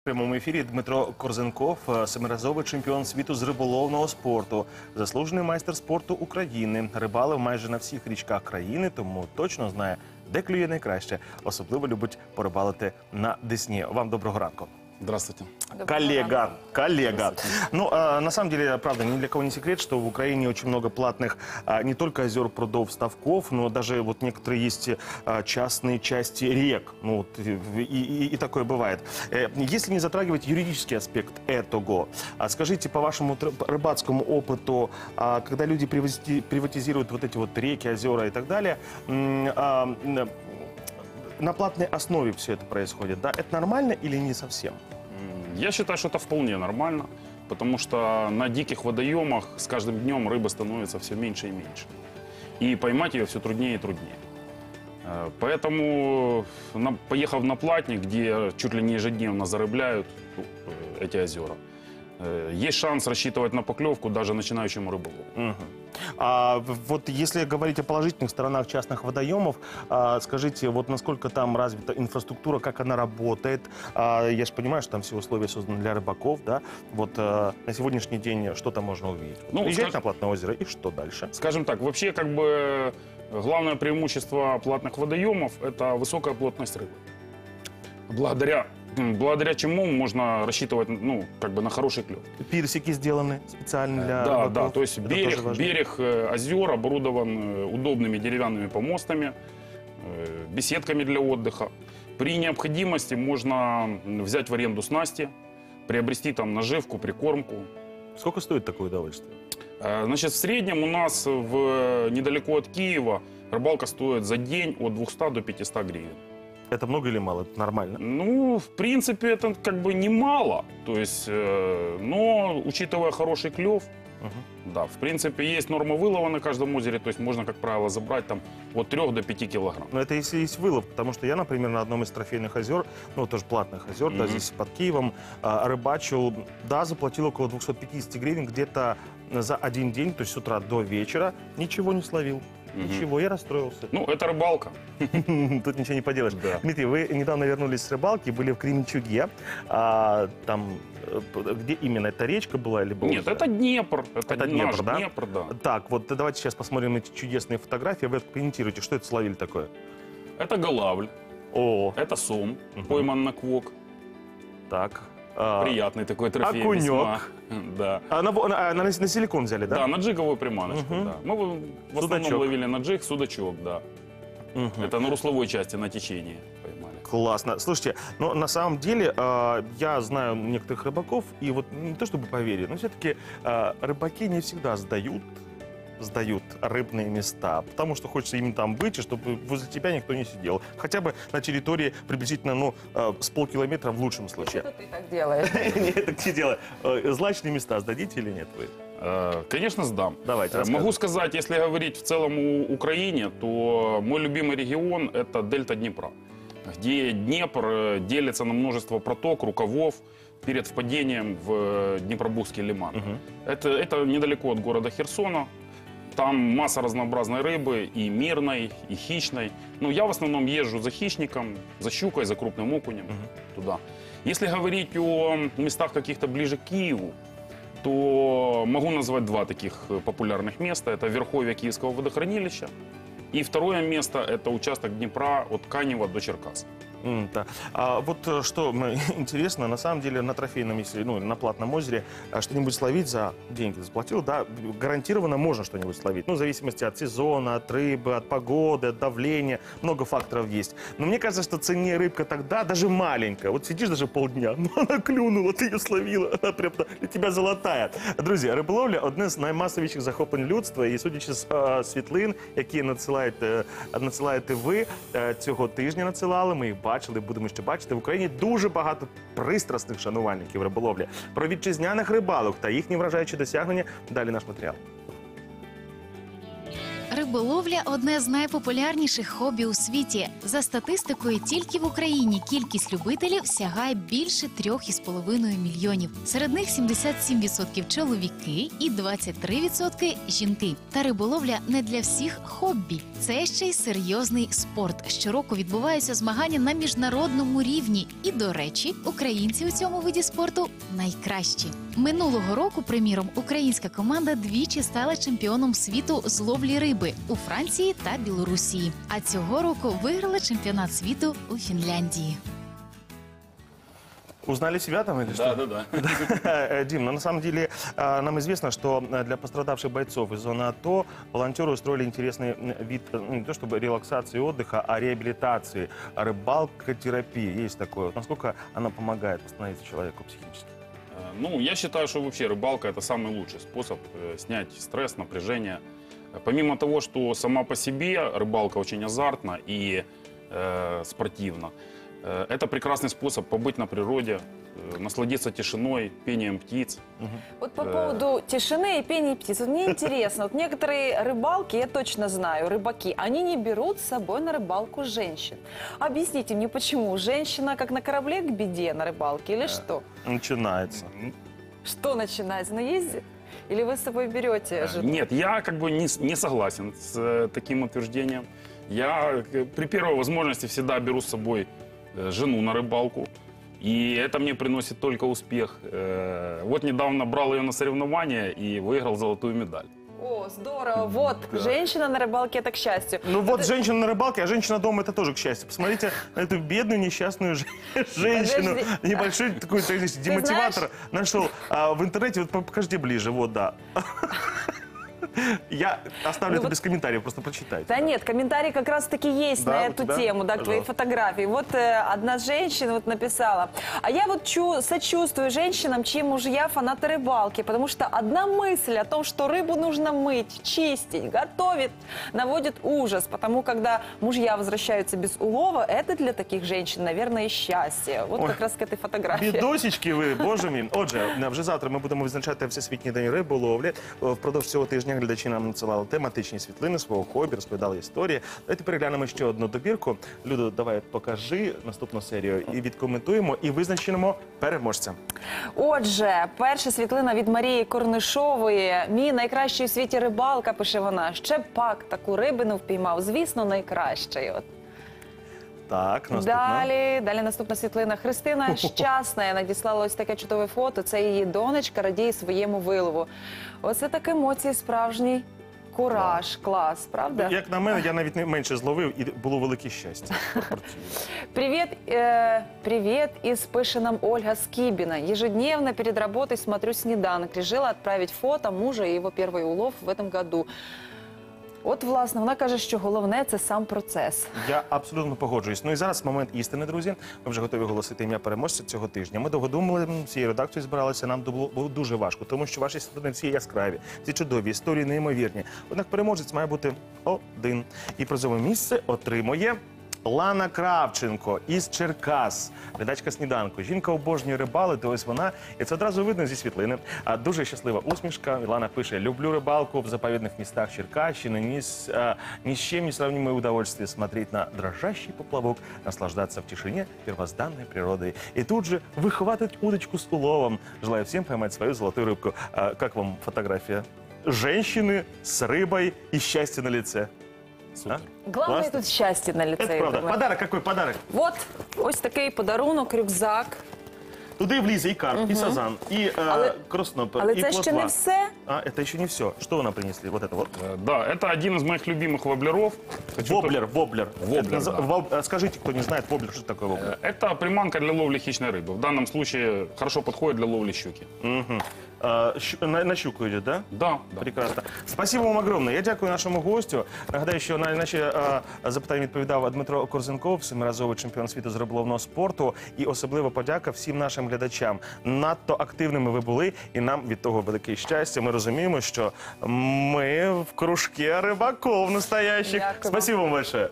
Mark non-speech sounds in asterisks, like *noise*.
В прямому ефірі Дмитро Корзенков, е, семиразовий чемпіон світу з риболовного спорту, заслужений майстер спорту України, рибалив майже на всіх річках країни, тому точно знає, де клює найкраще. Особливо любить порибалити на Десні. Вам доброго ранку. Здравствуйте. Коллега, коллега. Ну, а, на самом деле, правда, ни для кого не секрет, что в Украине очень много платных а, не только озер, прудов, ставков, но даже вот некоторые есть а, частные части рек. Ну, вот, и, и- и такое бывает. Э, Если не затрагивать юридический аспект этого, а скажите, по вашему рыбацкому опыту, а, когда люди привати- приватизируют вот эти вот реки, озера и так далее, а, на платной основе все это происходит, да? Это нормально или не совсем? Я считаю, что это вполне нормально, потому что на диких водоемах с каждым днем рыба становится все меньше и меньше. И поймать ее все труднее и труднее. Э, Поэтому, поехав на платник, где чуть ли не ежедневно зарыбляют э, эти озера, э, есть шанс рассчитывать на поклевку даже начинающему рыболову. Мгм. А вот если говорить о положительных сторонах частных водоемов, а, скажите, вот насколько там развита инфраструктура, как она работает? А, я же понимаю, что там все условия созданы для рыбаков, да? Вот а, на сегодняшний день что там можно увидеть? Ну, Приезжать скаж- на Платное озеро и что дальше? Скажем так, вообще как бы главное преимущество платных водоемов – это высокая плотность рыбы. Благодаря, благодаря чему можно рассчитывать ну, как бы на хороший клев. Пирсики сделаны специально для да, рыбаков. да, то есть Это берег, берег э, озер оборудован э, удобными деревянными помостами, э, беседками для отдыха. При необходимости можно взять в аренду снасти, приобрести там наживку, прикормку, Сколько стоит такое удовольствие? Значит, в среднем у нас в, недалеко от Киева рыбалка стоит за день от 200 до 500 гривен. Это много или мало? Это нормально. Ну, в принципе, это как бы немало. То есть, э, но учитывая хороший клев, Мгм. да, в принципе, есть норма вылова на каждом озере. То есть можно, как правило, забрать там от 3 до 5 килограмм. Но это если есть вылов, потому что я, например, на одном из трофейных озер, ну, тоже платных озер, да, Мгм. здесь под Киевом, а, рыбачил, да, заплатил около 250 гривен где-то за один день, то есть с утра до вечера, ничего не словил. Ничего, я расстроился. Ну, это рыбалка. *laughs* Тут ничего не поделаешь. Да. Дмитрий, вы недавно вернулись с рыбалки, были в Кременчуге, а, там, э, где именно, это речка была или был Нет, это Днепр. Это, Это наш Днепр, да? Днепр, да. Так, вот давайте сейчас посмотрим эти чудесные фотографии, вы комментируете, что это словили такое? Это голавль, О, это сом, Мгм. пойман на квок. так. А, Приятный такой трофей. весьма. Да. А на, на, на- на силикон взяли, да? Да, на джиговую приманочку, Мгм. да. Мы в в основном ловили на джиг, судачок, да. Мгм. Это на русловой части, на течении поймали. Классно. Слушайте, но на самом деле э, я знаю некоторых рыбаков, и вот не то чтобы поверили, но все-таки э, рыбаки не всегда сдают сдают рыбные места, потому что хочется им там быть, и чтобы возле тебя никто не сидел. Хотя бы на территории приблизительно, ну, э, с полкилометра в лучшем случае. Что ты так делаешь? *laughs* Нет, так не дело. Э, Злачные места сдадите или нет вы? Э, Конечно, сдам. Давайте, рассказывайте. Могу сказать, если говорить в целом о Украине, то мой любимый регион – это дельта Днепра, где Днепр делится на множество проток, рукавов перед впадением в Днепробузский лиман. Мгм. Это, это недалеко от города Херсона. Там масса разнообразной рыбы, и мирной, и хищной. Ну, я в основном езжу за хищником, за щукой, за крупным окунем туда. Если говорить о местах каких-то ближе к Киеву, то могу назвать два таких э, популярных места. Это Верховье Киевского водохранилища. И второе место – это участок Днепра от Канева до Черкас. М, да. А вот э, что м, *laughs* интересно, на самом деле на трофейном, если, ну, на платном озере а, что-нибудь словить за деньги заплатил, да, гарантированно можно что-нибудь словить. Ну, в зависимости от сезона, от рыбы, от погоды, от давления, много факторов есть. Но мне кажется, что ценнее рыбка тогда, даже маленькая. Вот сидишь даже полдня, *laughs* ну, она клюнула, ты ее словила, *laughs* она прям для тебя золотая. Друзі, риболовля одне з наймасовіших захоплень людства. І судячи з е, світлин, які надсилаєте, надсилаєте ви е, цього тижня надсилали, ми їх бачили, будемо ще бачити. В Україні дуже багато пристрасних шанувальників риболовлі. Про вітчизняних рибалок та їхні вражаючі досягнення. Далі наш матеріал. Риболовля одне з найпопулярніших хобі у світі. За статистикою, тільки в Україні кількість любителів сягає більше 3,5 мільйонів. Серед них 77% чоловіки і 23% жінки. Та риболовля не для всіх хобі. Це ще й серйозний спорт. Щороку відбуваються змагання на міжнародному рівні. І, до речі, українці у цьому виді спорту найкращі. Минулого року, приміром, українська команда двічі стала чемпіоном світу з ловлі риби у Франції та Білорусі. А цього року виграла чемпіонат світу у Фінляндії. Узнали себя там или что? да, да. *laughs* Э, Дим, ну, на самом деле э, нам известно, что э, для пострадавших бойцов из зоны АТО волонтеры устроили интересный м, вид, э, ну, не то чтобы релаксации и отдыха, а реабилитации, рыбалкотерапии. Есть такое. Вот насколько она помогает восстановиться человеку психически? Э, Ну, я считаю, что вообще рыбалка это самый лучший способ э, снять стресс, напряжение. Э, Помимо того, что сама по себе рыбалка очень азартна и э, спортивна, э, это прекрасный способ побыть на природе, э, насладиться тишиной, пением птиц. Вот по Э. поводу тишины и пения птиц. Вот мне интересно, вот некоторые рыбалки, я точно знаю, рыбаки, они не берут с собой на рыбалку женщин. Объясните мне, почему? Женщина как на корабле к беде на рыбалке или что? Начинается. Что начинается? На езде? Или вы с собой берете Э, жену? Нет, я как бы не, не согласен с э, таким утверждением. Я э, при первой возможности всегда беру с собой э, жену на рыбалку. И это мне приносит только успех. Э, Вот недавно брал ее на соревнования и выиграл золотую медаль. О, здорово. Вот, женщина на рыбалке это к счастью. Ну вот женщина на рыбалке, а женщина дома это тоже к счастью. Посмотрите на эту бедную несчастную же- *laughs* женщину. Подожди. Небольшой такой то есть, демотиватор нашел а, в интернете. Вот по- покажите ближе, вот да. *laughs* Я оставлю Ну это вот- без комментариев, просто прочитайте. Да нет, комментарий как раз-таки есть Да, на у эту тебя? тему, да, к твоей Пожалуйста. фотографии. Вот э, одна женщина вот написала, а я вот чу, сочувствую женщинам, чьи мужья фанаты рыбалки, потому что одна мысль о том, что рыбу нужно мыть, чистить, готовить, наводит ужас, потому когда мужья возвращаются без улова, это для таких женщин, наверное, счастье. Вот Ой. как раз к этой фотографии. Бідосічки ви, боже мій. Отже, вже завтра ми будемо відзначати Всесвітній день риболовлі. Е, Впродовж цього тижня глядачі нам надсилали тематичні світлини свого хобі, розповідали історії. Давайте переглянемо ще одну добірку. Люду, давай покажи наступну серію і відкоментуємо, і визначимо переможця. Отже, перша світлина від Марії Корнишової. Мій найкращий у світі рибалка, пише вона. Ще пак таку рибину впіймав. Звісно, найкращий. Так, наступна. Далі, далі наступна світлина. Христина щасна *laughs* надіслала ось таке чудове фото. Це її донечка радіє своєму вилову. Оце так емоції, справжній кураж, клас, правда? Як на мене, я навіть не менше зловив, і було велике щастя. Пропорційно. Привет, э, привет из Пышином Ольга Скибина. Ежедневно перед работой смотрю «Снеданок». Решила отправить фото мужа и его первый улов в этом году. От, власне, вона каже, що головне це сам процес. Я абсолютно погоджуюсь. Ну і зараз момент істини, друзі. Ми вже готові оголосити ім'я переможця цього тижня. Ми довго думали, всією редакцією збиралися. Нам було дуже важко, тому що ваші сторони всі яскраві, всі чудові, історії неймовірні. Однак переможець має бути один. І призове місце отримує. Лана Кравченко із Черкас, глядачка сніданку. Жінка обожнює рибалити. Ось вона, і це одразу видно зі світлини. А дуже щаслива усмішка. Лана пише: люблю рибалку в заповідних містах Черкащини. Ні с, а, ни с чем не сравнимое удовольствие смотреть на дрожащий поплавок, наслаждаться в тишине первозданной природой. И тут же выхватывать удочку с уловом. Желаю всем поймать свою золотую рыбку. А, как вам фотография? Женщины с рыбой и счастье на лице. Супер. Головне Класно. тут щастя на ліце. Это я правда. думаю. Подарок какой подарок? От ось такий подарунок, рюкзак. Туди влізе і карп, і сазан, і е, Але- краснопер, Але і це ще плотва. не все. А, это еще не все. Что вы нам принесли? Вот это вот. Э, Да, это один из моих любимых воблеров. Хочу Воблер, воблер. Воблер, Это наза- да. воб- э, Скажите, кто не знает, воблер, что такое воблер? Э, Это приманка для ловли хищной рыбы. В данном случае хорошо подходит для ловли щуки. Мгм. Е, щ- На, на щуку йде, да? Да, да. Прекрасно. Спасибо вам огромне. Я дякую нашому гостю. Нагадаю, що на наші е, запитання відповідав Дмитро Корзенков, семиразовий чемпіон світу з риболовного спорту. І особлива подяка всім нашим глядачам. Надто активними ви були, і нам від того велике щастя. Ми розуміємо, що ми в кружке рибаков настоящих. Дякую вам. Спасибо вам большое.